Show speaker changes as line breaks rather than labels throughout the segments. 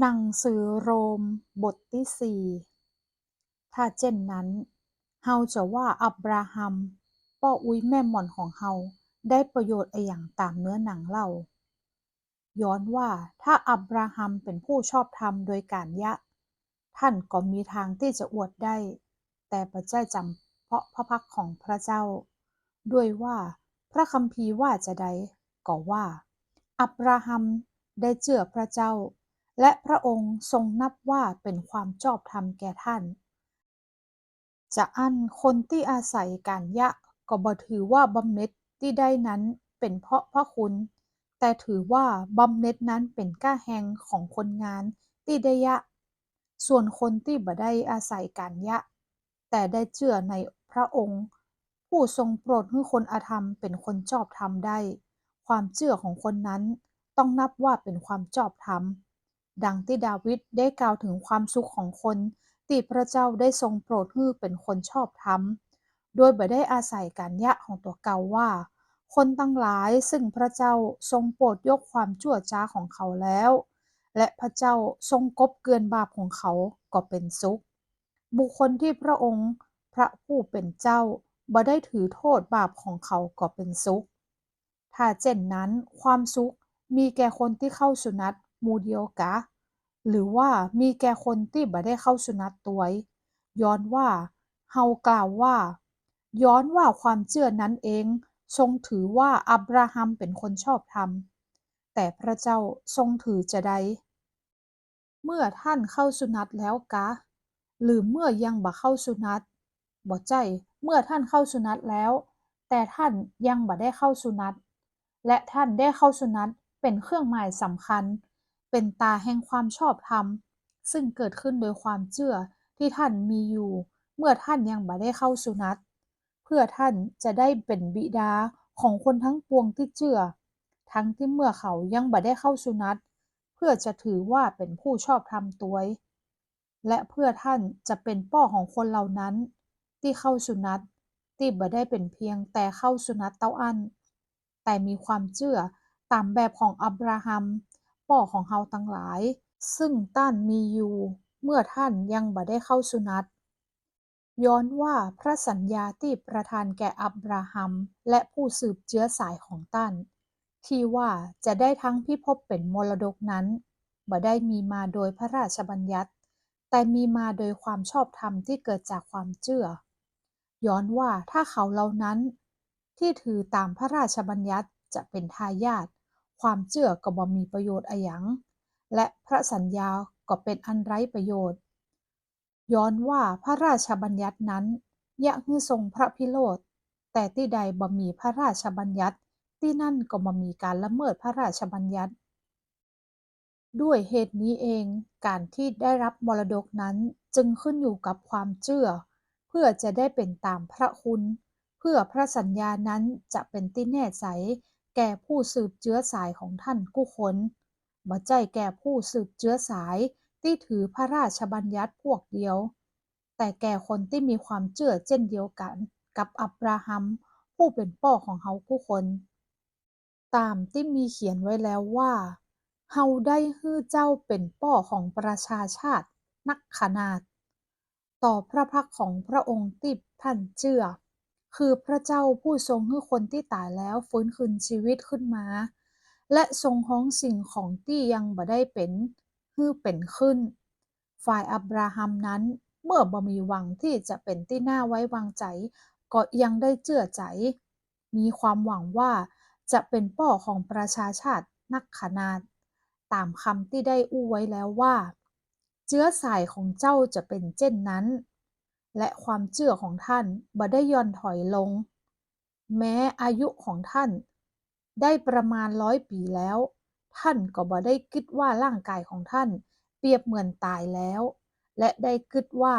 หนังสือโรม บทที่สี่ถ้าเช่นนั้น เฮาจะว่าอับราฮัมป้ออุ้ยแม่หม่อนของเฮาได้ประโยชน์อะหยังตามเนื้อหนังเล่า ย้อนว่าถ้าอับราฮัมเป็นผู้ชอบธรรมโดยการยะ ท่านก็มีทางที่จะอวดได้ แต่พระเจ้าจำเพราะพระพักของพระเจ้า ด้วยว่าพระคัมภีร์ว่าจะใดก็ว่า อับราฮัมได้เชื่อพระเจ้า และพระองค์ทรงนับว่าเป็นความชอบธรรมแก่ท่าน จะอันคนที่อาศัยการยะก็บ่ถือว่าบำเหน็จที่ได้นั้นเป็นเพราะพระคุณ แต่ถือว่าบำเหน็จนั้นเป็นก้าแหงของคนงานที่ได้ยะ ส่วนคนที่บ่ได้อาศัยการยะ แต่ได้เชื่อในพระองค์ ผู้ทรงโปรดให้คนอธรรมเป็นคนชอบธรรมได้ ความเชื่อของคนนั้นต้องนับว่าเป็นความชอบธรรม ดังที่ดาวิดได้กล่าวถึงความสุขของคนที่พระเจ้าได้ทรงโปรดให้เป็นคนชอบธรรม โดยบ่ได้อาศัยการยะของตัวเก่าว่า คนตั้งหลายซึ่งพระเจ้าทรงโปรดยกความชั่วช้าของเขาแล้ว และพระเจ้าทรงกบเกลือนบาปของเขาก็เป็นสุข บุคคลที่พระองค์พระผู้เป็นเจ้าบ่ได้ถือโทษบาปของเขาก็เป็นสุข ถ้าเช่นนั้นความสุขมีแก่คนที่เข้าสุนัต หมู่เดียวกะ หรือว่ามีแก่คนที่บ่ได้เข้าสุนัตตัวยย้อนว่าเฮากล่าวว่า ย้อนว่าความเชื่อนั้นเอง ทรงถือว่าอับราฮัมเป็นคนชอบธรรม แต่พระเจ้าทรงถือจะใด เมื่อท่านเข้าสุนัตแล้วกะ หรือเมื่อยังบ่เข้าสุนัตบ่ใจ เมื่อท่านเข้าสุนัตแล้ว แต่ท่านยังบ่ได้เข้าสุนัตและท่านได้เข้าสุนัตเป็นเครื่องหมายสำคัญ เป็นตาแห่งความชอบธรรม ซึ่งเกิดขึ้นโดยความเชื่อที่ท่านมีอยู่ เมื่อท่านยังบ่ได้เข้าสุนัตเพื่อท่านจะได้เป็นบิดาของคนทั้งปวงที่เชื่อ ทั้งที่เมื่อเขายังบ่ได้เข้าสุนัตเพื่อจะถือว่าเป็นผู้ชอบธรรมตัวและเพื่อท่านจะเป็นป้อของคนเหล่านั้น ที่เข้าสุนัตที่บ่ได้เป็นเพียงแต่เข้าสุนัตเต้าอันแต่มีความเชื่อตามแบบของอับราฮัม ป้อของเฮาทั้งหลาย ซึ่งต้านมีอยู่ เมื่อท่านยังบ่ได้เข้าสุนัตย้อนว่าพระสัญญาที่ประทานแก่อับราฮัม และผู้สืบเชื้อสายของท่าน ที่ว่าจะได้ทั้งพิภพเป็นมรดกนั้นบ่ได้มีมาโดยพระราชบัญญัติ แต่มีมาโดยความชอบธรรมที่เกิดจากความเชื่อ ย้อนว่าถ้าเขาเหล่านั้น ที่ถือตามพระราชบัญญัติจะเป็นทายาท ความเชื่อก็บ่มีประโยชน์อะหยัง และพระสัญญาก็เป็นอันไร้ประโยชน์ ย้อนว่าพระราชบัญญัตินั้นยะฮือทรงพระพิโรธแต่ที่ใดบ่มีพระราชบัญญัติที่นั่นก็บ่มีการละเมิดพระราชบัญญัติ ด้วยเหตุนี้เองการที่ได้รับมรดกนั้นจึงขึ้นอยู่กับความเชื่อ เพื่อจะได้เป็นตามพระคุณ เพื่อพระสัญญานั้นจะเป็นที่แน่ใจ แก่ผู้สืบเชื้อสายของท่านกุคนบ่ใช่แก่ผู้สืบเชื้อสายที่ถือพระราชบัญญัติพวกเดียว แต่แก่คนที่มีความเชื่อเช่นเดียวกัน กับอับราฮัม ผู้เป็นป้อของเฮากุคน ตามที่มีเขียนไว้แล้วว่า เฮาได้ฮื้อเจ้าเป็นป้อของประชาชาติ นักขนาด ต่อพระพักของพระองค์ที่ท่านเชื่อ คือพระเจ้าผู้ทรงให้คนที่ตายแล้วฟื้นคืนชีวิตขึ้นมา และทรงฮ้องสิ่งของที่ยังบ่ได้เป็นให้เป็นขึ้น ฝ่ายอับราฮัมนั้นเมื่อบ่มีหวังที่จะเป็นที่น่าไว้วางใจก็ยังได้เชื่อใจ มีความหวังว่าจะเป็นป้อของประชาชาตินักขนาด ตามคำที่ได้อู้ไว้แล้วว่าเชื้อสายของเจ้าจะเป็นเช่นนั้น และความเชื่อของท่านบ่ได้ย่อนถอยลง แม้อายุของท่าน ได้ประมาณร้อยปีแล้ว ท่านก็บ่ได้คิดว่าร่างกายของท่าน เปรียบเหมือนตายแล้ว และได้คิดว่า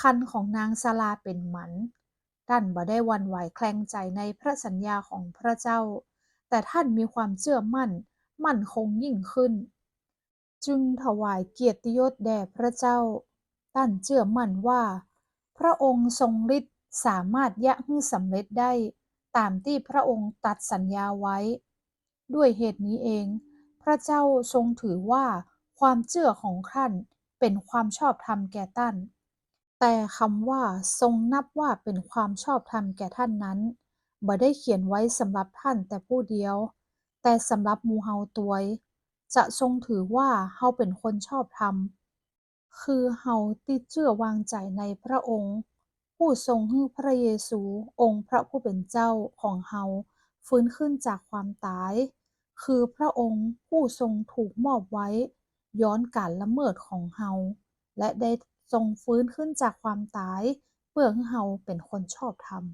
ครรภ์ของนางสลาเป็นหมันท่านบ่ได้วันไหวแคลงใจในพระสัญญาของพระเจ้า แต่ท่านมีความเชื่อมั่น มั่นคงยิ่งขึ้น จึงถวายเกียรติยศแด่พระเจ้า ท่านเชื่อมั่นว่า พระองค์ทรงฤทธิ์สามารถยะฮื้สำเร็จได้ตามที่พระองค์ตรัสสัญญาไว้ ด้วยเหตุนี้เอง พระเจ้าทรงถือว่าความเชื่อของท่านเป็นความชอบธรรมแก่ท่าน แต่คำว่าทรงนับว่าเป็นความชอบธรรมแก่ท่านนั้นบ่ได้เขียนไว้สำหรับท่านแต่ผู้เดียว แต่สำหรับมูเฮาตวย จะทรงถือว่าเฮาเป็นคนชอบธรรม คือเฮาติดเชื่อวางใจในพระองค์ ผู้ทรงให้พระเยซู องค์พระผู้เป็นเจ้าของเฮาฟื้นขึ้นจากความตาย คือพระองค์ผู้ทรงถูกมอบไว้ ย้อนการละเมิดของเฮาและได้ทรงฟื้นขึ้นจากความตาย เพื่อให้เฮาเป็นคนชอบธรรม